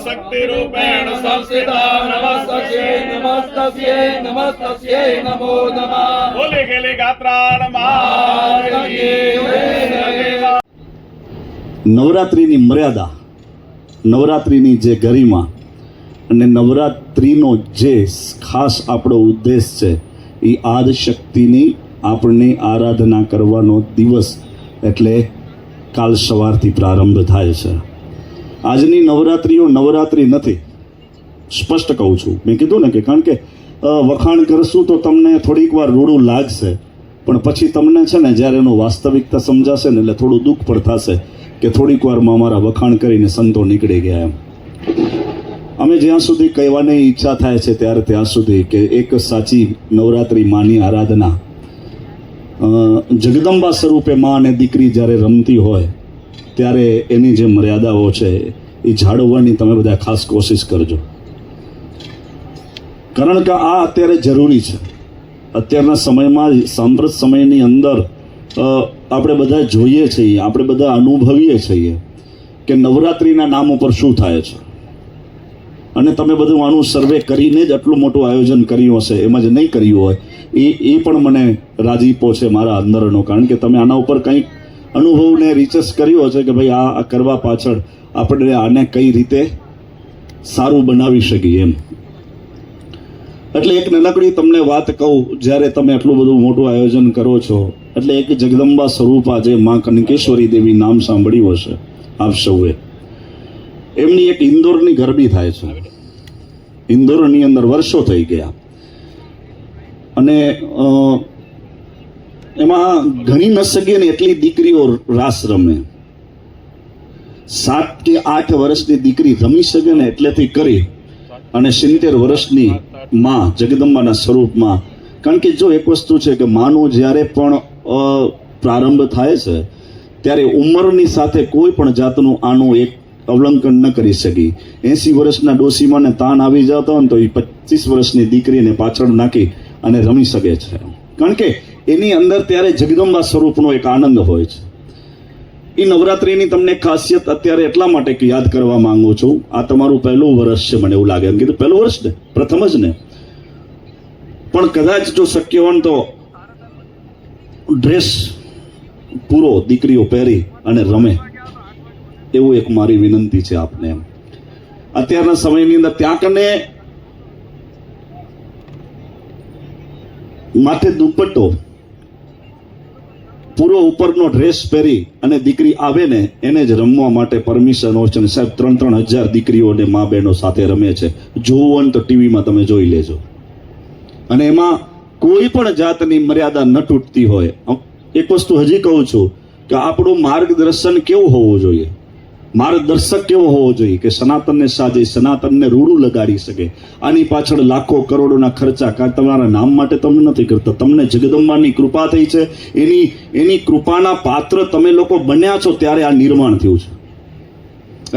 शक्तिरूपेण संस्थिता नमस्तस्यै नमस्तस्यै नमस्तस्यै नमो नमः बोले गेले गात्राण महादेव નવરાત્રિની મર્યાદા નવરાત્રિની જે ગરિમા અને નવરાત્રિનો જે ખાસ આપણો ઉદ્દેશ છે એ આદ શક્તિની આપણને આરાધના કરવાનો દિવસ એટલે કાલ સવારથી પ્રારંભ થાય છે આજની નવરાત્રિઓ નવરાત્રિ નથી. સ્પષ્ટ કહું છું. મેં કીધું ને કે કારણ કે વખાણ કરશું તો તમને થોડીક વાર રૂડું લાગશે. પણ પછી તમને છે ને જ્યારે એનું વાસ્તવિકતા સમજાશે ને એટલે થોડું દુઃખ પણ થશે કે થોડીક વારમાં અમારા વખાણ કરીને સંતો નીકળી ગયા એમ. અમે જ્યાં સુધી કહેવાની ઈચ્છા થાય છે ત્યારે ત્યાં સુધી કે એક સાચી નવરાત્રિ માની આરાધના. જગદંબા સ્વરૂપે મા અને દીકરી જ્યારે રમતી હોય ત્યારે એની જે મર્યાદાઓ છે, એ જાળવવાની તમે બધા ખાસ કોશિશ કરજો. કારણ કે આ અત્યારે જરૂરી છે. અત્યારના સમયમાં સાંપ્રત સમયની અંદર આપણે બધા જોઈએ છીએ, આપણે બધા અનુભવીએ છીએ કે નવરાત્રિના નામ ઉપર શું થાય છે. અને તમે બધું આનું સર્વે કરીને જ આટલું મોટું આયોજન કર્યું હશે, એમાં જે નહીં કર્યું હોય, એ એ પણ મને રાજીપો છે મારા અંદરનો. કારણ કે તમે આના ઉપર કંઈક અનુભવને રિચર્સ કર્યો છે કે ભાઈ આ કરવા પાછળ આપણે આને કઈ રીતે સારું બનાવી શકીએ એમ. એટલે એક નાનકડી તમને વાત કહું, જ્યારે તમે આટલું બધું મોટું આયોજન કરો છો, એટલે એક જગદંબા સ્વરૂપા જે માં કનકેશ્વરી દેવી નામ સાંભળ્યું હશે આપ સૌએ. એમની એક ઇન્દોરની ગરબી થાય છે. ઇન્દોરની અંદર વર્ષો થઈ ગયા. અને એમાં ઘણી ન શકીએ ને એટલી દીકરીઓ રાસ રમે. સાત કે આઠ વર્ષની દીકરી રમી શકે ને એટલેથી કરી અને સિત્તેર વર્ષની માં જગદંબાના સ્વરૂપમાં. કારણ કે જો એક વસ્તુ છે કે માનો જ્યારે પણ પ્રારંભ થાય છે, ત્યારે ઉંમરની સાથે કોઈ પણ જાતનું આનું એક અવલંકન ન કરી શકી. એસી વર્ષના ડોસીમાં ને તાન આવી જતો હોય ને તો એ પચીસ વર્ષની દીકરીને પાછળ નાખી અને રમી શકે છે. કારણ કે એની અંદર ત્યારે જગદંબા સ્વરૂપનો એક આનંદ હોય છે. એ નવરાત્રિની તમને ખાસિયત અત્યારે એટલા માટે કે યાદ કરવા માંગુ છું, આ તમારું પહેલું વર્ષ છે મને એવું લાગે. એમ કીધું, પહેલું વર્ષ ને? પ્રથમ જ ને? પણ કદાચ જો શક્ય હોય તો ડ્રેસ પૂરો દીકરીઓ પહેરી અને રમે, એવું એક મારી વિનંતી છે આપને એમ. અત્યારના સમયની અંદર ત્યાં કને માથે દુપટ્ટો પૂરો ઉપરનો ડ્રેસ પહેરી અને દીકરી આવે ને, એને જ રમવા માટે પરમિશન હોય છે અને સાહેબ ત્રણ ત્રણ હજાર દીકરીઓને મા બહેનો સાથે રમે છે. જોવું હોય ને તો ટીવીમાં તમે જોઈ લેજો. અને એમાં કોઈ પણ જાતની મર્યાદા ન તૂટતી હોય. એક વસ્તુ હજી કહું છું કે આપણું માર્ગદર્શન કેવું હોવું જોઈએ? માર્ગદર્શક કેવો હોવો જોઈએ કે સનાતનને સાજે, સનાતનને રૂડું લગાડી શકે? આની પાછળ લાખો કરોડોના ખર્ચા કાં તમારા નામ માટે તમે નથી કરતા. તમને જગદંબાની કૃપા થઈ છે. એની એની કૃપાના પાત્ર તમે લોકો બન્યા છો ત્યારે આ નિર્માણ થયું છે.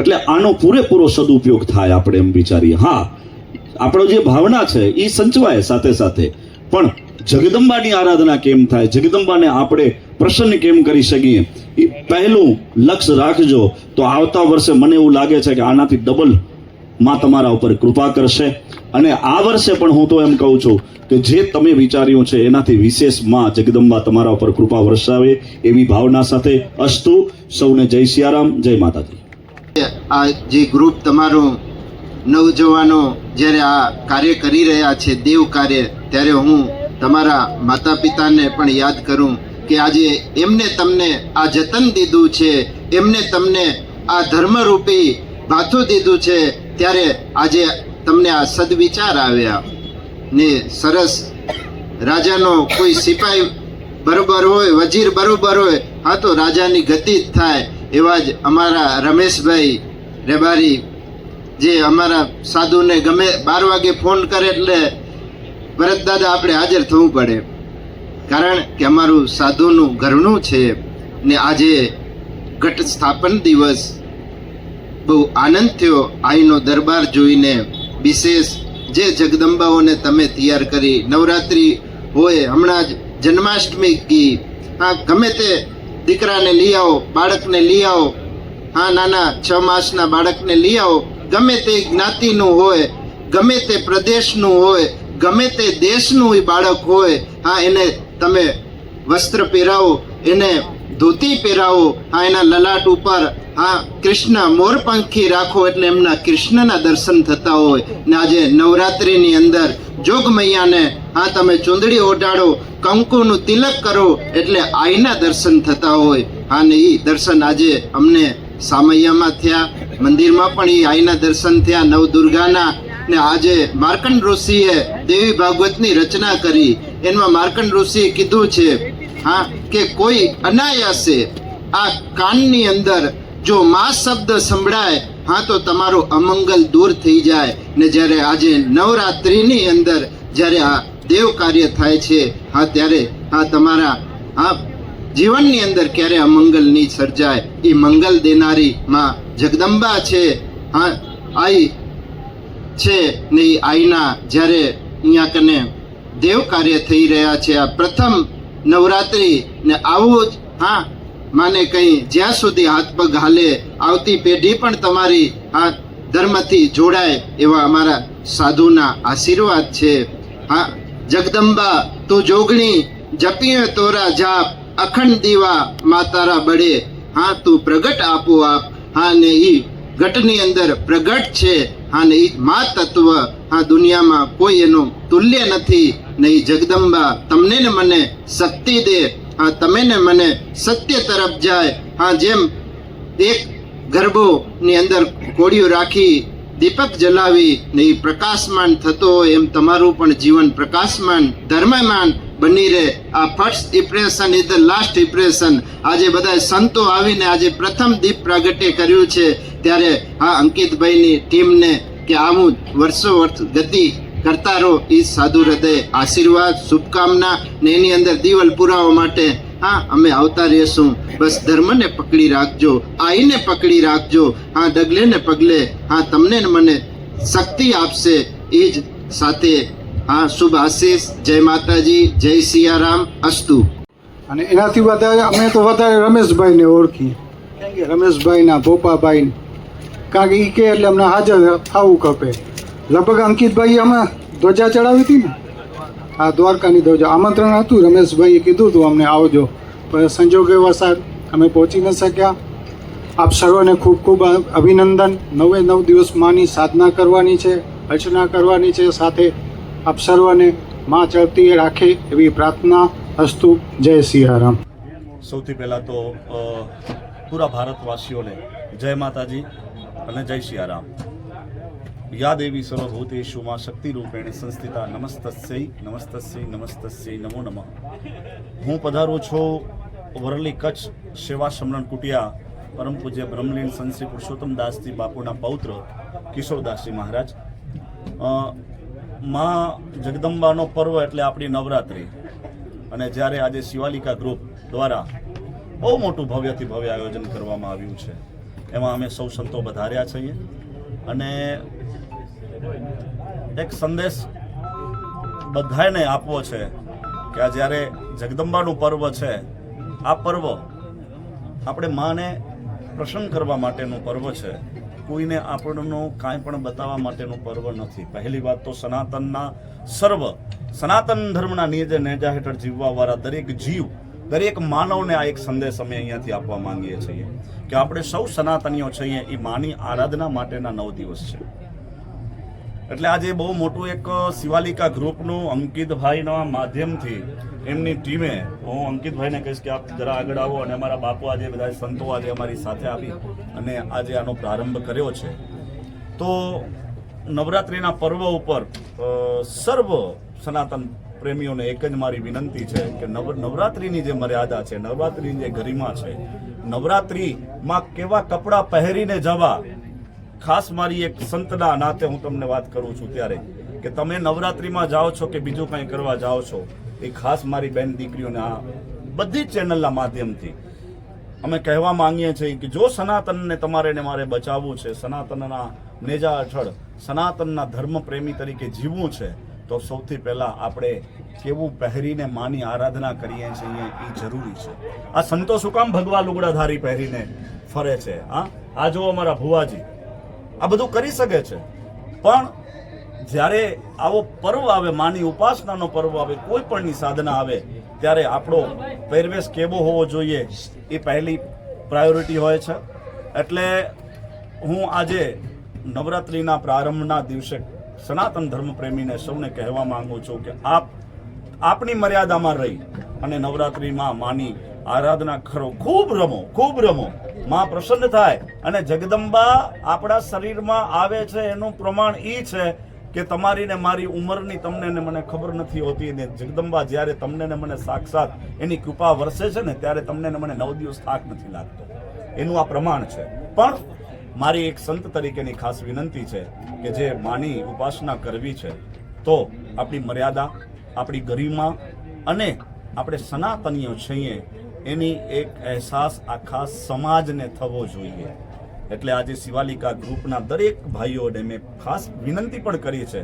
એટલે આનો પૂરેપૂરો સદુપયોગ થાય આપણે એમ વિચારીએ. હા, આપણો જે ભાવના છે એ સંચવાય સાથે સાથે. પણ જગદંબાની આરાધના કેમ થાય? જગદંબાને આપણે પ્રસન્ન કેમ કરી શકીએ? એ પહેલું લક્ષ્ય રાખજો. તો આવતા વર્ષે મને એવું લાગે છે કે આનાથી ડબલમાં તમારા ઉપર કૃપા કરશે. અને આ વર્ષે પણ હું તો એમ કહું છું કે જે તમે વિચાર્યું છે એનાથી વિશેષમાં જગદંબા તમારા ઉપર કૃપા વરસાવે એવી ભાવના સાથે અસ્તુ. સૌને જય સિયારામ, જય માતાજી. આ જે ગ્રુપ તમારું નવજવાનો જ્યારે આ કાર્ય કરી રહ્યા છે, દેવ કાર્ય, ત્યારે હું તમારા માતા પિતાને પણ યાદ કરું કે આજે એમને તમને આ જતન દીધું છે, એમને તમને આ ધર્મરૂપી ભાથું દીધું છે, ત્યારે આજે તમને આ સદવિચાર આવ્યા. ને સરસ રાજાનો કોઈ સિપાઈ બરોબર હોય, વજીર બરોબર હોય, હા તો રાજાની ગતિ જ થાય એવા જ અમારા રમેશભાઈ રેબારી જે અમારા સાધુને ગમે બાર વાગે ફોન કરે એટલે ભરત દાદા આપણે હાજર થવું પડે. કારણ કે અમારું સાધુનું ઘરનું છે ને આજે ઘટ સ્થાપન દિવસ. બહુ આનંદ થયો આઈનો દરબાર જોઈને. વિશેષ જે જગદંબાઓને તમે તૈયાર કરી. નવરાત્રિ હોય, હમણાં જ જન્માષ્ટમી કી. હા, ગમે તે દીકરાને લઈ આવો, બાળકને લઈ આવો. હા, નાના છ માસના બાળકને લઈ આવો. ગમે તે જ્ઞાતિનું હોય, ગમે તે પ્રદેશનું હોય ગમે તે દેશનું એ બાળક હોય, હા, એને તમે વસ્ત્ર પહેરાવો, એને ધોતી પહેરાવો, હા, એના લલાટ ઉપર, હા, કૃષ્ણ મોરપંખી રાખો એટલે એમના કૃષ્ણના દર્શન થતા હોય. ને આજે નવરાત્રિની અંદર જોગ મૈયાને હા, તમે ચૂંદડી ઓઢાડો, કંકુનું તિલક કરો એટલે આઈના દર્શન થતા હોય. હા, ને એ દર્શન આજે અમને સામૈયામાં થયા, મંદિરમાં પણ એ આઈના દર્શન થયા, નવદુર્ગાના ને આજે માર્કંડ ઋષિએ દેવી ભાગવતની રચના કરી. એમાં માર્કંડ ઋષિએ કીધું છે, હા, કે કોઈ અનાયાસે આ કાનની અંદર જો મા શબ્દ સંભળાય, હા, તો તમારો અમંગલ દૂર થઈ જાય. ને જ્યારે આજે નવરાત્રિની અંદર જ્યારે આ દેવ કાર્ય થાય છે, હા, ત્યારે હા તમારા, હા, જીવનની અંદર ક્યારે અમંગલ નહીં સર્જાય. એ મંગલ દેનારી માં જગદંબા છે, હા, આઈ છે ને એ આઈના જ્યારે અહીંયા કને દેવ કાર્ય થઈ રહ્યા છે. આ પ્રથમ નવરાત્રિ ને આવું જ, હા, માને કંઈ જ્યાં સુધી હાથ પગ હાલે, આવતી પેઢી પણ તમારી આ ધર્મથી જોડાય એવા અમારા સાધુના આશીર્વાદ છે. હા, જગદંબા તું જોગણી, જપીએ તોરા જાપ, અખંડ દીવા માતારા બળે. હા, તું પ્રગટ આપો આપ. હા, ને એ ઘટની અંદર પ્રગટ છે. હા ને ઈ મા તત્વ આ દુનિયામાં કોઈ એનું તુલ્ય નથી, ને ઈ જગદંબા તમને ને મને શક્તિ દે, આ તમે ને મને સત્ય તરફ જાય હા જેમ એક ગરબોની અંદર કોળિયું રાખી દીપક જલાવી ને એ પ્રકાશમાન થતો હોય એમ તમારું પણ જીવન પ્રકાશમાન, ધર્મમાન બની રહે. આ first impression is the last impression આજે બધા સંતો આવીને આજે પ્રથમ દીપ પ્રાગટ્ય કર્યું છે. ત્યારે આ અંકિતભાઈની ટીમને કે આવું વર્ષો વર્ષ ગતિ કરતા રહો એ સાધુ હૃદય. આશીર્વાદ, શુભકામના ને એની અંદર દીવલ પુરાવા માટે હા, અમે આવતા રહેશું. બસ ધર્મને પકડી રાખજો, આઈને પકડી રાખજો. હા ડગલે ને પગલે હા, તમને ને મને શક્તિ આપશે. એ જ સાથે હા, શુભ આશીષ. જય માતાજી, જય સિયારામ. અસ્તુ. અને એનાથી વધારે અમે તો વધારે રમેશભાઈને ઓળખીએ. કારણ કે રમેશભાઈના ભોપાભાઈ કારણ કે એ કે એટલે અમને હાજર થવું ખપે. લગભગ અંકિતભાઈ અમે ધ્વજા ચડાવી હતી ને? આ દ્વારકાની ધ્વજા. આમંત્રણ હતું, રમેશભાઈએ કીધું હતું અમને, આવજો. પણ સંજોગે વસાદ અમે પહોંચી ન શક્યા. આપ સર્વને ખૂબ ખૂબ અભિનંદન. નવે નવ દિવસ માની સાધના કરવાની છે, અર્ચના કરવાની છે, સાથે આપ સર્વને માં ચડતી રાખે એવી પ્રાર્થના અસ્તુ જય સિયારામ. સૌથી પહેલાં તો પૂરા ભારતવાસીઓને જય માતાજી અને જય સિયારામ. યા દેવી સર્વભૂતેષુ માં શક્તિ રૂપેણ સંસ્થિતા નમસ્તસ્ય નમસ્તસ્ય નમસ્તસ્ય, નમો નમઃ. હું પધારું છું વરલી કચ્છ સેવા સમરણ કુટિયા, પરમ પૂજ્ય બ્રહ્મલીન સંશ્રી પુરુષોત્તમ દાસજી બાપુના પૌત્ર કિશોરદાસજી મહારાજ. માં જગદંબાનો પર્વ એટલે આપણી નવરાત્રિ. અને જ્યારે આજે શિવાલિકા ગ્રુપ દ્વારા બહુ મોટું ભવ્યથી ભવ્ય આયોજન કરવામાં આવ્યું છે, એમાં અમે સૌ સંતો વધાર્યા છીએ. અને એક સંદેશ બધાને આપવો છે કે આ જ્યારે જગદંબાનું પર્વ છે, આ પર્વ આપણે માને પ્રસન્ન કરવા માટેનું પર્વ છે. કોઈને આપણનો કાંઈ પણ બતાવવા માટેનો પર્વ નથી. પહેલી વાત તો સનાતનના સર્વ, સનાતન ધર્મના નિયજે નેજા હેઠળ જીવવાવાળા દરેક જીવ, દરેક માનવને આ એક સંદેશ અમે અહીંયાથી આપવા માંગીએ છીએ કે આપણે સૌ સનાતનીઓ છીએ, એ માની આરાધના માટેના નવ દિવસ છે. એટલે આજે બહુ મોટું એક શિવાલિકા ગ્રુપનું અંકિતભાઈના માધ્યમથી એમની ટીમે હું અંકિતભાઈને કહીશ કે આપ જરા આગળ આવો અને અમારા બાપુ આજે બધા સંતો આજે અમારી સાથે આવી અને આજે આનો પ્રારંભ કર્યો છે. તો નવરાત્રિના પર્વ ઉપર સર્વ સનાતન પ્રેમીઓને એક જ મારી વિનંતી છે કે નવ, નવરાત્રિની જે મર્યાદા છે, નવરાત્રિની જે ગરિમા છે, નવરાત્રિમાં કેવા કપડાં પહેરીને જવા, ખાસ મારી એક સંતના નાતે હું તમને વાત કરું છું ત્યારે, કે તમે નવરાત્રિમાં જાઓ છો કે બીજું કંઈ કરવા જાઓ છો? એ ખાસ મારી બેન દીકરીઓને આ બધી જ ચેનલના માધ્યમથી અમે કહેવા માંગીએ છીએ કે જો સનાતનને તમારે ને મારે બચાવવું છે, સનાતનના નેજા અઠળ સનાતનના ધર્મ પ્રેમી તરીકે જીવવું છે, તો સૌથી પહેલાં આપણે કેવું પહેરીને માની આરાધના કરીએ છીએ એ જરૂરી છે. આ સંતો શું કામ ભગવા લુગડાધારી પહેરીને ફરે છે, હા? આ જો અમારા ભુવાજી. આ બધું કરી શકે છે. પણ જ્યારે આવો પર્વ આવે, માની ઉપાસનાનો પર્વ આવે, કોઈ પણની સાધના આવે, ત્યારે આપણો પહેરવેશ કેવો હોવો જોઈએ એ પહેલી પ્રાયોરિટી હોય છે. એટલે હું આજે નવરાત્રિના પ્રારંભના દિવસે સનાતન ધર્મ પ્રેમીને સૌને કહેવા માંગુ છું કે આપ, આપની મર્યાદામાં રહી અને નવરાત્રિમાં માની આરાધના કરો. ખૂબ રમો ખૂબ રમો. માં પ્રસન્ન થાય અને જગદંબા આપણા શરીરમાં આવે છે, એનું પ્રમાણ એ છે કે તમારી ને મારી ઉંમરની તમને ને મને ખબર નથી હોતી ને જગદંબા જ્યારે તમને ને મને સાક્ષાત એની કૃપા વરસે છે ને ત્યારે તમને ને મને નવ દિવસ થાક નથી લાગતો. એનું આ પ્રમાણ છે. પણ મારી એક સંત તરીકેની ખાસ વિનંતી છે કે જે માની ઉપાસના કરવી છે, તો આપણી મર્યાદા, આપણી ગરિમા અને આપણે સનાતનીઓ છીએ એની એક અહેસાસ આખા સમાજને થવો જોઈએ. એટલે આજે શિવાલિકા ગ્રુપના દરેક ભાઈઓને મેં ખાસ વિનંતી પણ કરી છે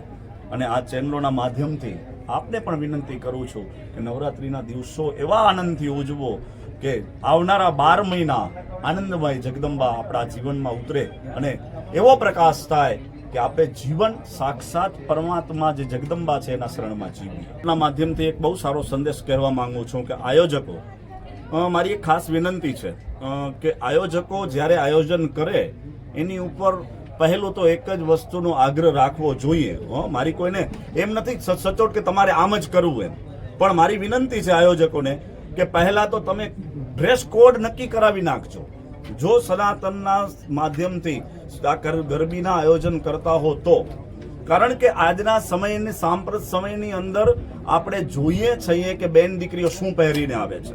અને આ ચેનલોના માધ્યમથી આપને પણ વિનંતી કરું છું કે નવરાત્રિના દિવસો એવા આનંદથી ઉજવો કે આવનારા બાર મહિના આનંદમય જગદંબા આપણા જીવનમાં ઉતરે અને એવો પ્રકાશ થાય કે આપણે જીવન સાક્ષાત પરમાત્મા જે જગદંબા છે એના શરણમાં જીવીએ. એના માધ્યમથી એક બહુ સારો સંદેશ કહેવા માંગુ છું કે આયોજકો મારી એક ખાસ વિનંતી છે. કે આયોજકો જ્યારે આયોજન કરે, એની ઉપર પહેલું તો એક જ વસ્તુનો આગ્રહ રાખવો જોઈએ. હો, મારી કોઈને એમ નથી સચોટ કે તમારે આમ જ કરવું એમ. પણ મારી વિનંતી છે આયોજકોને કે પહેલા તો તમે ડ્રેસ કોડ નક્કી કરાવી નાખજો. જો સનાતનના માધ્યમથી આ ગરબીના આયોજન કરતા હો તો. કારણ કે આજના સમયની, સાંપ્રત સમયની અંદર આપણે જોઈએ છીએ કે બેન દીકરીઓ શું પહેરીને આવે છે.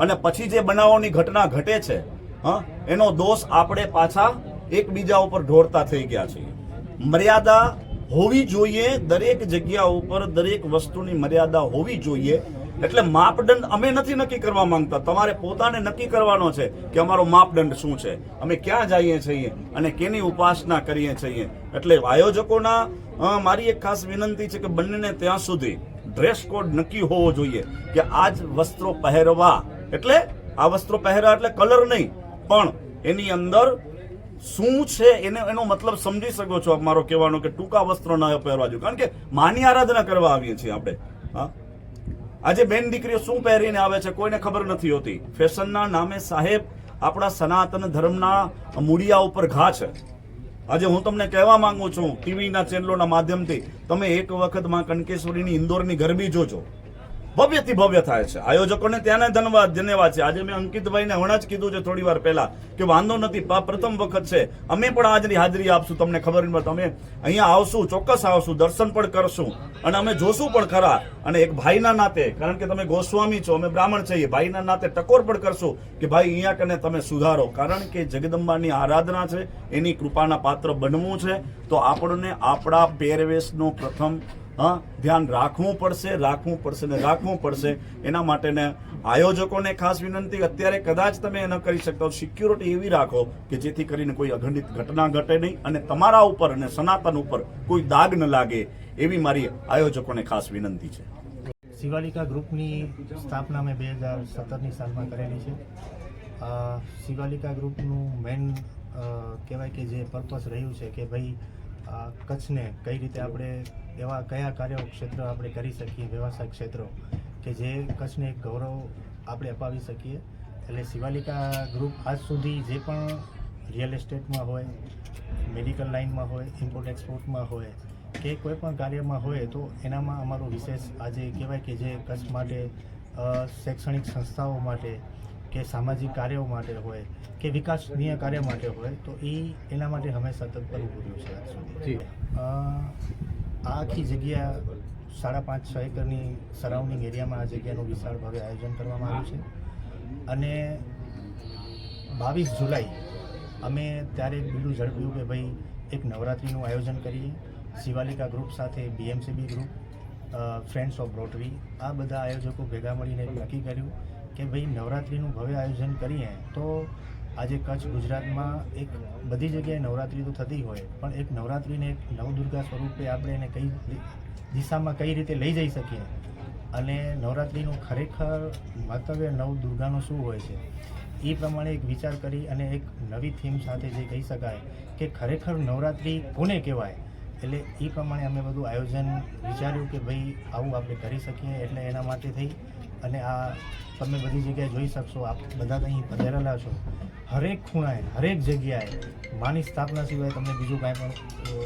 અને પછી જે બનાવોની ઘટના ઘટે છે, હા, એનો દોષ આપણે પાછા એકબીજા ઉપર ઢોળતા થઈ ગયા છીએ. મર્યાદા હોવી જોઈએ દરેક જગ્યા ઉપર, દરેક વસ્તુની મર્યાદા હોવી જોઈએ. એટલે માપદંડ અમે નથી નક્કી કરવા માંગતા. તમારે પોતાને નક્કી કરવાનો છે કે અમારો માપદંડ શું છે. અમે ક્યાં જઈએ છીએ અને કેની ઉપાસના કરીએ છીએ. એટલે આયોજકોના મારી એક ખાસ વિનંતી છે કે બંનેને ત્યાં સુધી ડ્રેસ કોડ નક્કી હોવો જોઈએ કે આ જ વસ્ત્રો પહેરવા એટલે આ વસ્ત્રો પહેર્યા એટલે કલર નહીં. પણ એની અંદર શું છે એને, એનો મતલબ સમજી શકો છો મારો કહેવાનો કે ટૂંકા વસ્ત્રો ન પહેરવા જોઈએ કારણ કે માની આરાધના કરવા આવીએ છીએ આપણે. હા? આજે બેન દીકરીઓ શું પહેરીને આવે છે કોઈને ખબર નથી હોતી. ફેશનના નામે સાહેબ આપણા સનાતન ધર્મના મૂળિયા ઉપર ઘા છે. આજે હું તમને કહેવા માંગુ છું, ટીવીના ચેનલોના માધ્યમથી તમે એક વખતમાં કનકેશ્વરીની, ઇન્દોરની ગરબી જોજો. ભવ્યથી ભવ્ય થાય છે. આયોજકોને ત્યાંને ધન્યવાદ ધન્યવાદ છે. આજે મેં અંકિતભાઈને હમણાં જ કીધું છે થોડી વાર પહેલા કે વાંધો નથી પ્રથમ વખત છે. અમે પણ આજની હાજરી આપશું તમને ખબર નહીં તમે અહીંયા આવશું, ચોક્કસ આવશું, દર્શન પણ કરશું. અને અમે જોશું પણ ખરા. અને એક ભાઈના નાતે, કારણ કે તમે ગોસ્વામી છો, અમે બ્રાહ્મણ છીએ ભાઈના નાતે ટકોર પણ કરશું કે ભાઈ, અહીંયા કને તમે સુધારો. કારણ કે જગદંબાની આરાધના છે, એની કૃપાના પાત્ર બનવું છે. તો આપણને આપણા પહેરવેશનો પ્રથમ હા, ધ્યાન રાખવું પડશે રાખવું પડશે ને રાખવું પડશે. એના માટેને આયોજકોને ખાસ વિનંતી, અત્યારે કદાચ તમે ન કરી શકતા સિક્યુરિટી એવી રાખો કે જેથી કરીને કોઈ અઘંડિત ઘટના ઘટે નહીં અને તમારા ઉપર અને સનાતન ઉપર કોઈ દાગ ન લાગે, એવી મારી આયોજકોને ખાસ વિનંતી છે. શિવાલિકા ગ્રુપની સ્થાપના મેં બે હજાર સત્તરની સાલમાં કરેલી છે. શિવાલિકા ગ્રુપનું મેઇન કહેવાય કે જે પર્પસ રહ્યું છે કે ભાઈ કચ્છને કઈ રીતે આપણે એવા કયા કાર્યો ક્ષેત્ર આપણે કરી શકીએ વ્યવસાય ક્ષેત્રો કે જે કચ્છને એક ગૌરવ આપણે અપાવી શકીએ. એટલે શિવાલિકા ગ્રુપ આજ સુધી જે પણ રિયલ એસ્ટેટમાં હોય મેડિકલ લાઇનમાં હોય ઇમ્પોર્ટ એક્સપોર્ટમાં હોય કે કોઈ પણ કાર્યમાં હોય તો એનામાં અમારો વિશેષ આજે કહેવાય કે જે કચ્છ માટે શૈક્ષણિક સંસ્થાઓ માટે કે સામાજિક કાર્યો માટે હોય કે વિકાસનીય કાર્ય માટે હોય તો એ એના માટે અમે સતત કરવું રહ્યું છે આજ સુધી. આખી જગ્યા સાડા પાંચ, છ એકરની સરાઉન્ડિંગ એરિયામાં આ જગ્યાનું વિશાળ ભાવે આયોજન કરવામાં આવ્યું છે. અને બાવીસ જુલાઈ અમે ત્યારે બીજું ઝડપ્યું કે ભાઈ એક નવરાત્રિનું આયોજન કરીએ. શિવાલિકા ગ્રુપ સાથે BMCB group friends of rotary આ બધા આયોજકો ભેગા મળીને નક્કી કર્યું કે ભાઈ નવરાત્રિનું ભવ્ય આયોજન કરીએ તો આજે કચ્છ ગુજરાતમાં એક બધી જગ્યાએ નવરાત્રિ તો થતી હોય, પણ એક નવરાત્રિને એક નવદુર્ગા સ્વરૂપે આપણે એને કઈ દિશામાં કઈ રીતે લઈ જઈ શકીએ? અને નવરાત્રિનું ખરેખર મંતવ્ય નવ દુર્ગાનું શું હોય છે? એ પ્રમાણે એક વિચાર કરી અને એક નવી થીમ સાથે જે કહી શકાય કે ખરેખર નવરાત્રિ કોને કહેવાય? એટલે એ પ્રમાણે અમે બધું આયોજન વિચાર્યું કે ભાઈ આવું આપણે કરી શકીએ, એટલે એના માટે થઈ. અને આ તમે બધી જગ્યાએ જોઈ શકશો, આપ બધા અહીં પધારેલા છો. હરેક ખૂણાએ, હરેક જગ્યાએ માની સ્થાપના સિવાય તમને બીજું કાંઈ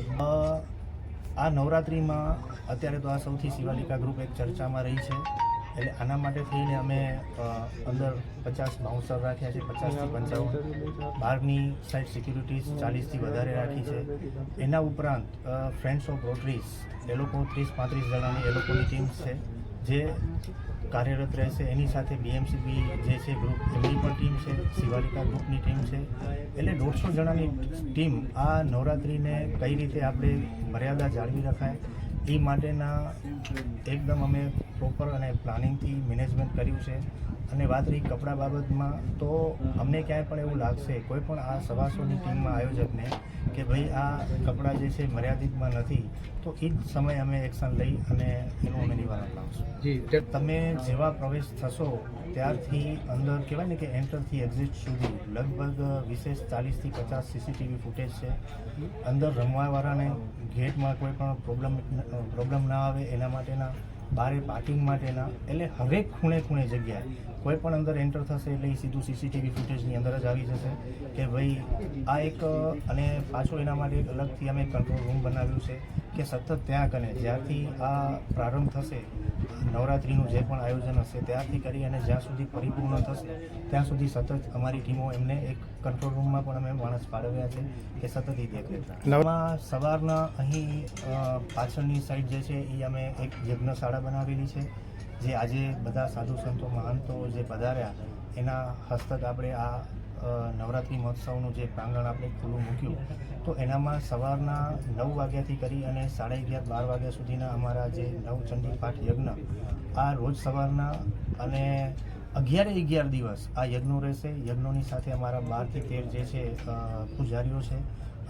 પણ આ નવરાત્રિમાં અત્યારે તો આ સૌથી શિવાલિકા ગ્રુપ એક ચર્ચામાં રહી છે. એટલે આના માટે થઈને અમે અંદર પચાસ બાઉન્સર રાખ્યા છે પચાસથી પંચાવન. બહારની સાઈડ સિક્યુરિટીઝ ચાલીસથી વધારે રાખી છે. એના ઉપરાંત ફ્રેન્ડ્સ ઓફ રોટરીઝ એ લોકો ત્રીસ પાંત્રીસ જણાની એ લોકોની ટીમ છે. જે કાર્યરત રહેશે. એની સાથે બીએમસીબી જે છે ગ્રુપ એમની પણ ટીમ છે. શિવાલિકા ગ્રુપની ટીમ છે. એટલે દોઢસો જણાની ટીમ આ નવરાત્રિને કઈ રીતે આપણે મર્યાદા જાળવી રખાય, એ માટેના એકદમ અમે પ્રોપર અને પ્લાનિંગથી મેનેજમેન્ટ કર્યું છે. અને વાત રહી કપડાં બાબતમાં તો અમને ક્યાંય પણ એવું લાગશે કોઈ પણ આ સવાસોની ટીમમાં આયોજકને કે ભાઈ આ કપડાં જે છે મર્યાદિતમાં નથી તો એ જ સમયે અમે એક્શન લઈ અને એનું અમે નિવારણ લાવશું તમે જેવા પ્રવેશ થશો ત્યારથી અંદર કહેવાય ને કે એન્ટરથી એક્ઝિટ સુધી લગભગ વિશેષ ચાલીસથી પચાસ સીસીટીવી ફૂટેજ છે. અંદર રમવાવાળાને ગેટમાં કોઈ પણ પ્રોબ્લેમ પ્રોબ્લેમ ના આવે એના માટેના બારે પાર્કિંગ માટેના એટલે હરેક ખૂણે ખૂણે જગ્યાએ કોઈ પણ અંદર એન્ટર થશે એટલે એ સીધું સીસીટીવી ફૂટેજની અંદર જ આવી જશે કે ભાઈ આ એક અને પાછો એના માટે એક અલગથી અમે કંટ્રોલ રૂમ બનાવ્યું છે કે સતત ત્યાં કને જ્યારથી આ પ્રારંભ થશે નવરાત્રિનું જે પણ આયોજન હશે ત્યારથી કરી અને જ્યાં સુધી પરિપૂર્ણ થશે ત્યાં સુધી સતત અમારી ટીમો એમને એક કંટ્રોલ રૂમમાં પણ અમે માણસ ફાળવ્યા છે કે સતત એ દેખરેખ નવમાં સવારના અહીં પાછળની સાઈડ જે છે એ અમે એક યજ્ઞશાળા બનાવેલી છે. જે આજે બધા સાધુ સંતો, મહંતો જે પધાર્યા, એના હસ્તક આપણે આ નવરાત્રિ મહોત્સવનું જે પ્રાંગણ આપણે ખુલ્લું મૂક્યું, તો એનામાં સવારના નવ વાગ્યાથી કરી અને સાડા અગિયાર, બાર વાગ્યા સુધીના અમારા જે નવચંડી પાઠ યજ્ઞ, આ રોજ સવારના અને અગિયારે અગિયાર દિવસ આ યજ્ઞો રહેશે. યજ્ઞોની સાથે અમારા બારથી તેર જે છે પૂજારીઓ છે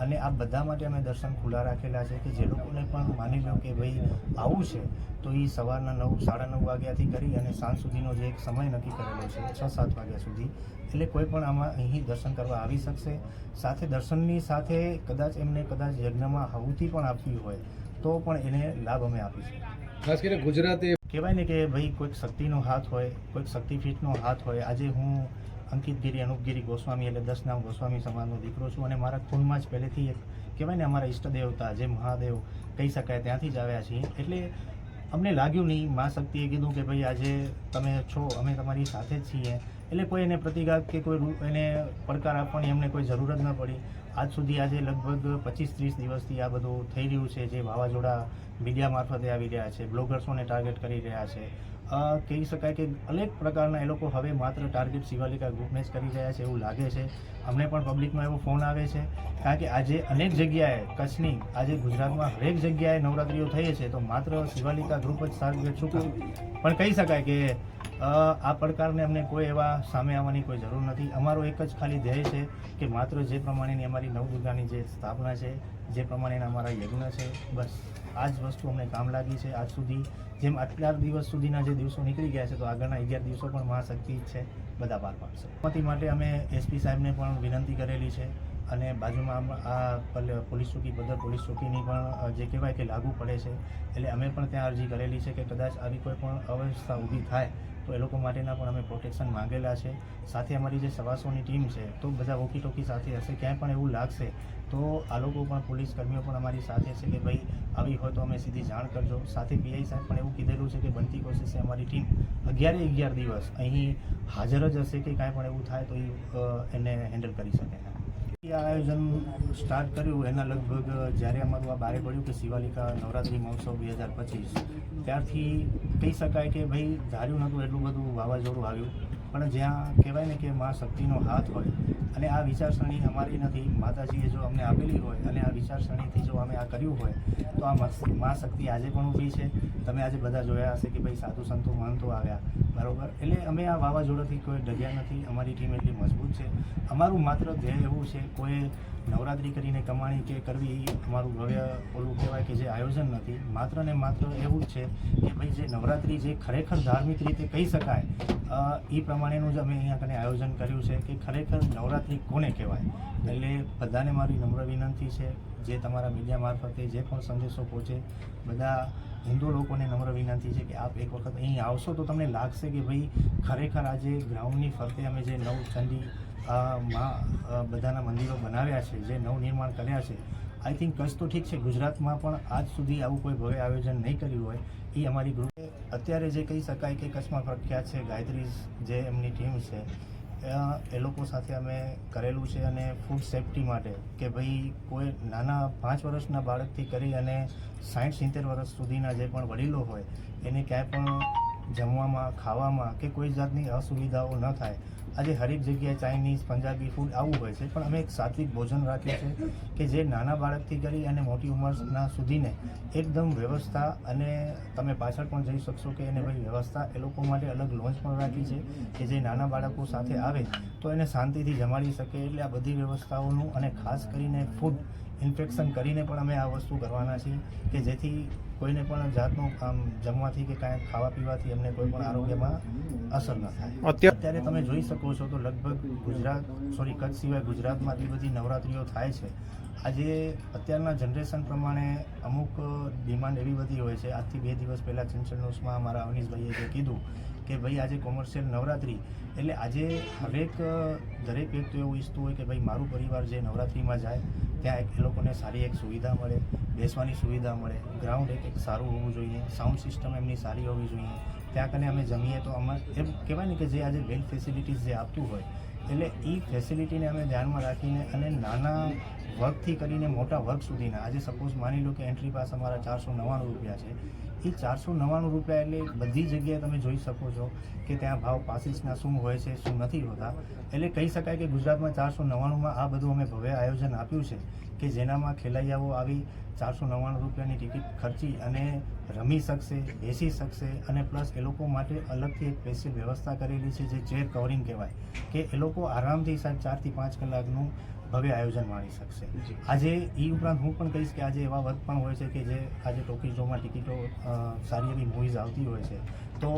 અને આ બધા માટે અમે દર્શન ખુલ્લા રાખેલા છે કે જે લોકોને પણ માની લો કે ભાઈ આવું છે, તો એ સવારના નવ, સાડા નવ વાગ્યાથી કરી અને સાંજ સુધીનો જે એક સમય નક્કી કરેલો છે, છ, સાત વાગ્યા સુધી. એટલે કોઈ પણ આમાં અહીં દર્શન કરવા આવી શકશે. સાથે દર્શનની સાથે કદાચ એમને કદાચ યજ્ઞમાં આહુતિ પણ આપવી હોય, તો પણ એને લાભ અમે આપીશું. ખાસ કરીને ગુજરાતે કહેવાય ને કે ભાઈ કોઈક શક્તિનો હાથ હોય, કોઈક શક્તિપીઠનો હાથ હોય. આજે હું અંકિતગીરી અનુપગીરી ગોસ્વામી એટલે દસ નામ ગોસ્વામી સમાજનો દીકરો છું અને મારા ખૂનમાં જ પહેલેથી એક કહેવાય ને અમારા ઈષ્ટ દેવતા જે મહાદેવ કહી શકાય, ત્યાંથી જ આવ્યા છીએ. એટલે અમને લાગ્યું નહીં મા શક્તિએ કીધું કે ભાઈ આજે તમે છો, અમે તમારી સાથે જ છીએ. એટલે કોઈ એને પ્રતિઘાત કે કોઈ એને પડકાર આપવાની એમને કોઈ જરૂર જ ન પડી. આજ સુધી આજે લગભગ પચીસ ત્રીસ દિવસથી આ બધું થઈ રહ્યું છે, જે વાવાઝોડા મીડિયા મારફતે આવી રહ્યા છે, બ્લોગર્સોને ટાર્ગેટ કરી રહ્યા છે. કહી શકાય કે અનેક પ્રકારના એ લોકો હવે માત્ર ટાર્ગેટ શિવાલિકા ગ્રુપને જ કરી રહ્યા છે એવું લાગે છે. અમને પણ પબ્લિકમાં એવો ફોન આવે છે. કારણ કે આજે અનેક જગ્યાએ કચ્છની, આજે ગુજરાતમાં હરેક જગ્યાએ નવરાત્રિઓ થઈ છે, તો માત્ર શિવાલિકા ગ્રુપ જ ટાર્ગેટ શું પણ કહી શકાય કે આ પડકારને અમને કોઈ એવા સામે આવવાની કોઈ જરૂર નથી. અમારો એક જ ખાલી ધ્યેય છે કે માત્ર જે પ્રમાણેની અમારી નવદુર્ગાની જે સ્થાપના છે, જે પ્રમાણેના અમારા યજ્ઞ છે, બસ. આ જ વસ્તુ અમને કામ લાગી છે. આજ સુધી જેમ આટલા દિવસ સુધીના જે દિવસો નીકળી ગયા છે, તો આગળના અગિયાર દિવસો પણ મહાશક્તિ છે, બધા પાર પાડશે. માટે અમે એસપી સાહેબને પણ વિનંતી કરેલી છે. અને બાજુમાં આ પલ- પોલીસ ચોકી બદર પોલીસ ચોકીની પણ જે કહેવાય કે લાગુ પડે છે, એટલે અમે પણ ત્યાં અરજી કરેલી છે કે કદાચ આવી કોઈ પણ અવ્યવસ્થા ઊભી થાય, તો એ લોકો માટેના પણ અમે પ્રોટેક્શન માંગેલા છે. સાથે અમારી જે સવાસોની ટીમ છે, તો બધા વોકી ટોકી સાથે હશે, ક્યાંય પણ એવું લાગશે, તો આ લોકો પણ, પોલીસ કર્મીઓ પણ અમારી સાથે છે કે ભાઈ આવી હોય તો અમે સીધી જાણ કરજો. સાથે પીઆઈ સાહેબ પણ એવું કીધેલું છે કે બનતી કોશિશે અમારી ટીમ. અગિયારે અગિયાર દિવસ અહીં હાજર જ હશે કે કાંઈ પણ એવું થાય તો એ એને હેન્ડલ કરી શકે આયોજન સ્ટાર્ટ કર્યું એના લગભગ જ્યારે અમારું આ બારે પડ્યું કે શિવાલિકા નવરાત્રિ મહોત્સવ બે હજાર પચીસ, ત્યારથી કહી શકાય કે ભાઈ ધાર્યું નહોતું, એટલું બધું વાવાઝોડું આવ્યું. પણ જ્યાં કહેવાય ને કે મા શક્તિનો હાથ હોય અને આ વિચારસરણી અમારી નથી. માતાજીએ જો અમને આપેલી હોય અને આ વિચારસરણીથી જો અમે આ કર્યું હોય, તો આ મા શક્તિ આજે પણ ઊભી છે. તમે આજે બધા જોયા હશે કે ભાઈ સાધુ સંતો મહંતો આવ્યા. બરાબર? એટલે અમે આ વાવાઝોડાથી કોઈ ડગ્યા નથી. અમારી ટીમ એટલી મજબૂત છે. અમારું માત્ર ધ્યેય એવું છે, કોઈ નવરાત્રિ કરીને કમાણી કે કરવી એ અમારું ભવ્ય ઓલું કહેવાય કે જે આયોજન નથી. માત્ર ને માત્ર એવું જ છે કે ભાઈ જે નવરાત્રિ જે ખરેખર ધાર્મિક રીતે કહી શકાય એ પ્રમાણેનું જ અમે અહીંયા કને આયોજન કર્યું છે કે ખરેખર નવરાત્રિ કોને કહેવાય? એટલે બધાને મારી નમ્ર વિનંતી છે, જે તમારા મીડિયા મારફતે જે પણ સંદેશો પહોંચે, બધા હિન્દુ લોકોને નમ્ર વિનંતી છે કે આપ એક વખત અહીં આવશો તો તમને લાગશે કે ભાઈ ખરેખર આજે ગ્રાઉન્ડની ફરતે અમે જે નવ ચંડી માં બધાના મંદિરો બનાવ્યા છે, જે નવનિર્માણ કર્યા છે. આઈ થિંક કચ્છ તો ઠીક છે, ગુજરાતમાં પણ આજ સુધી આવું કોઈ ભવ્ય આયોજન નહીં કર્યું હોય, એ અમારી ગ્રુપે અત્યારે જે કહી શકાય કે કચ્છમાં પ્રખ્યાત છે ગાયત્રી જે એમની ટીમ છે એ લોકો સાથે અમે કરેલું છે અને ફૂડ સેફટી માટે કે ભાઈ કોઈ નાના પાંચ વર્ષના બાળકથી કરી અને સાઠ સિત્તેર વર્ષ સુધીના જે પણ વડીલો હોય, એને ક્યાંય પણ જમવામાં, ખાવામાં કે કોઈ જાતની અસુવિધાઓ ન થાય આજે હરેક જગ્યાએ ચાઇનીઝ, પંજાબી ફૂડ આવું હોય છે, પણ અમે એક સાત્વિક ભોજન રાખીએ છીએ કે જે નાના બાળકથી કરી અને મોટી ઉંમરના સુધીને એકદમ વ્યવસ્થા અને તમે પાછળ પણ જઈ શકશો કે એને ભાઈ વ્યવસ્થા એ લોકો માટે અલગ લોન્ચ પણ રાખી છે કે જે નાના બાળકો સાથે આવે તો એને શાંતિથી જમાડી શકે. એટલે આ બધી વ્યવસ્થાઓનું અને ખાસ કરીને ફૂડ ઇન્ફેક્શન કરીને પણ અમે આ વસ્તુ કરવાના છીએ કે જેથી કોઈને પણ જાતનું આમ જમવાથી કે કાંઈ ખાવા પીવાથી એમને કોઈ પણ આરોગ્યમાં અસર ન થાય. અત્યારે તમે જોઈ શકો છો તો લગભગ ગુજરાત સોરી કચ્છ સિવાય ગુજરાતમાં આટલી બધી નવરાત્રિઓ થાય છે. આજે અત્યારના જનરેશન પ્રમાણે અમુક ડિમાન્ડ એવી બધી હોય છે. આજથી બે દિવસ પહેલાં ચંચલ ન્યૂઝમાં અમારા અવનીશભાઈએ જે કીધું કે ભાઈ આજે કોમર્શિયલ નવરાત્રિ, એટલે આજે હરેક દરેક વ્યક્તિ એવું ઈચ્છતું હોય કે ભાઈ મારું પરિવાર જે નવરાત્રિમાં જાય, ત્યાં એક એ લોકોને સારી એક સુવિધા મળે, બેસવાની સુવિધા મળે ગ્રાઉન્ડ એક એક સારું હોવું જોઈએ સાઉન્ડ સિસ્ટમ એમની સારી હોવી જોઈએ, ત્યાં કને અમે જમીએ તો અમારે એમ કહેવાય ને કે જે આજે વેલ ફેસિલિટીઝ જે આપતું હોય, એટલે એ ફેસિલિટીને અમે ધ્યાનમાં રાખીને અને નાના વર્કથી કરીને મોટા વર્ક સુધીના. આજે સપોઝ માની લો કે એન્ટ્રી પાસ અમારા ચારસો નવ્વાણું રૂપિયા છે. એ ચારસો નવ્વાણું રૂપિયા એટલે બધી જગ્યાએ તમે જોઈ શકો છો કે ત્યાં ભાવ પાસીસના શું હોય છે, શું નથી હોતા. એટલે કહી શકાય કે ગુજરાતમાં ચારસો નવ્વાણુંમાં આ બધું અમે ભવ્ય આયોજન આપ્યું છે કે જેનામાં ખેલૈયાઓ આવી ચારસો નવ્વાણું રૂપિયાની ટિકિટ ખર્ચી અને રમી શકશે, બેસી શકશે અને પ્લસ એ લોકો માટે અલગથી એક સ્પેશિયલ વ્યવસ્થા કરેલી છે જે ચેર કવરિંગ કહેવાય. કે એ લોકો આરામથી સાહેબ ચારથી પાંચ કલાકનું ભવ્ય આયોજન માણી શકશે. આજે એ ઉપરાંત હું પણ કહીશ કે આજે એવા વર્ક પણ હોય છે કે જે આજે ટોકીઝોમાં ટિકિટો સારી એવી મૂવીઝ આવતી હોય છે. તો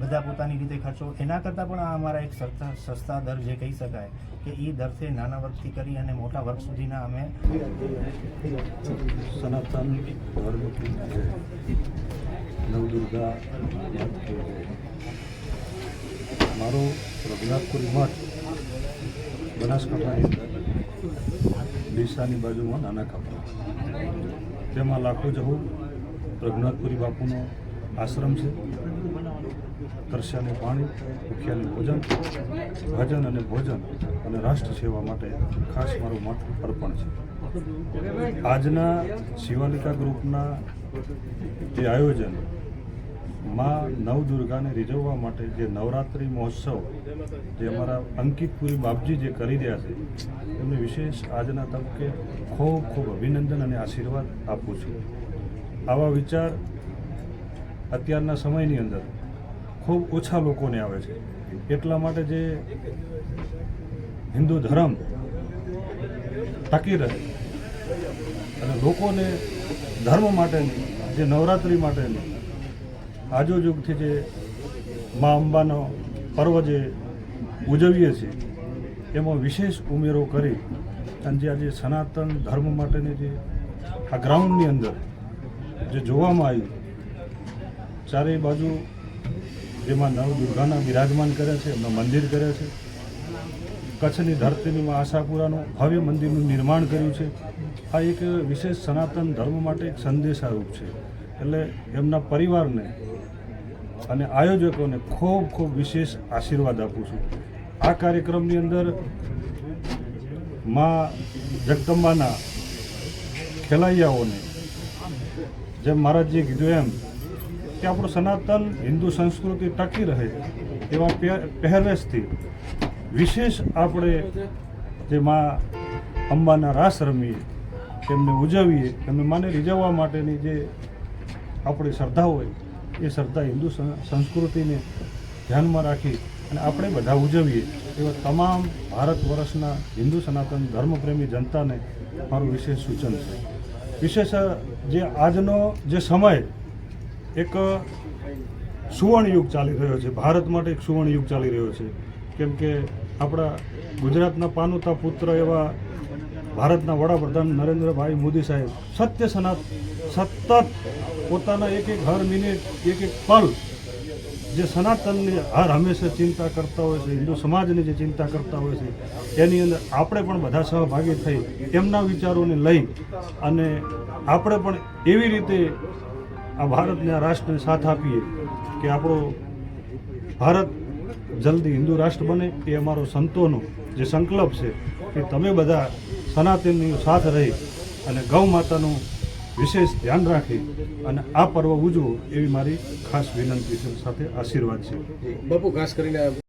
બધા પોતાની રીતે ખર્ચો એના કરતાં પણ આ અમારા એક સસ્તા સસ્તા દર જે કહી શકાય કે એ દરથી નાના વર્ગથી કરી અને મોટા વર્ગ સુધીના અમે સનાતન નવદુર્ગા મારો રઘુનાથપુરી મઠ બનાસકાંઠાની અંદર ડીસાની બાજુમાં નાના કાપડા. તેમાં લાખો જહુ રઘુનાથપુરી બાપુનો આશ્રમ છે. તરસ્યાનું પાણી, ભૂખ્યાનું ભોજન, ભજન અને ભોજન અને રાષ્ટ્ર સેવા માટે ખાસ મારું મત અર્પણ છે. આજના શિવાલિકા ગ્રુપના જે આયોજન માં નવદુર્ગાને રીઝવવા માટે જે નવરાત્રિ મહોત્સવ, જે અમારા અંકિતપુરી બાપજી જે કરી રહ્યા છે, એમને વિશેષ આજના તબક્કે ખૂબ ખૂબ અભિનંદન અને આશીર્વાદ આપું છું. આવા વિચાર અત્યારના સમયની અંદર ખૂબ ઓછા લોકોને આવે છે. એટલા માટે જે હિન્દુ ધર્મ ટકી રહે અને લોકોને ધર્મ માટેની, જે નવરાત્રિ માટેની આજોજુગથી જે મા અંબાનો પર્વ જે ઉજવીએ છીએ, એમાં વિશેષ ઉમેરો કરી અને જે આજે સનાતન ધર્મ માટેની જે આ ગ્રાઉન્ડની અંદર જે જોવામાં આવ્યું, ચારેય બાજુ જેમાં નવ દુર્ગાના બિરાજમાન કર્યા છે, એમનું મંદિર કર્યા છે, કચ્છની ધરતીની આશાપુરાનું ભવ્ય મંદિરનું નિર્માણ કર્યું છે. આ એક વિશેષ સનાતન ધર્મ માટે એક સંદેશારૂપ છે. એટલે એમના પરિવારને અને આયોજકોને ખૂબ ખૂબ વિશેષ આશીર્વાદ આપું છું. આ કાર્યક્રમની અંદરમાં જગદંબાના ખેલૈયાઓને જેમ મહારાજજીએ કીધું એમ કે આપણું સનાતન હિન્દુ સંસ્કૃતિ ટકી રહે એવા પહે- પહેરવેશથી વિશેષ આપણે જે મા અંબાના રાસ રમીએ, તેમને ઉજવીએ એમને માને રીઝવવા માટેની જે આપણી શ્રદ્ધા હોય એ શ્રદ્ધા હિન્દુ સંસ્કૃતિને ધ્યાનમાં રાખી અને આપણે બધા ઉજવીએ એવા તમામ ભારત વર્ષના હિન્દુ સનાતન ધર્મપ્રેમી જનતાને મારું વિશેષ સૂચન છે. વિશેષ જે આજનો જે સમય એક સુવર્ણયુગ ચાલી રહ્યો છે. ભારત માટે એક સુવર્ણયુગ ચાલી રહ્યો છે. કેમ કે આપણા ગુજરાતના પાનુતા પુત્ર એવા ભારતના વડાપ્રધાન નરેન્દ્રભાઈ મોદી સાહેબ સત્ય સનાત સતત પોતાના એક એક હર મિનિટ એક એક પલ જે સનાતનની હર હંમેશા ચિંતા કરતા હોય છે, હિન્દુ સમાજની જે ચિંતા કરતા હોય છે, એની અંદર આપણે પણ બધા સહભાગી થઈ એમના વિચારોને લઈ અને આપણે પણ એવી રીતે આ ભારતને, આ રાષ્ટ્રને સાથ આપીએ કે આપણો ભારત જલ્દી હિન્દુ રાષ્ટ્ર બને. એ અમારો સંતોનો જે સંકલ્પ છે કે તમે બધા સનાતનની સાથ રહી અને ગૌ માતાનું વિશેષ ધ્યાન રાખી અને આ પર્વ ઉજવો એવી મારી ખાસ વિનંતી છે સાથે આશીર્વાદ છે. બાપુ, ખાસ કરીને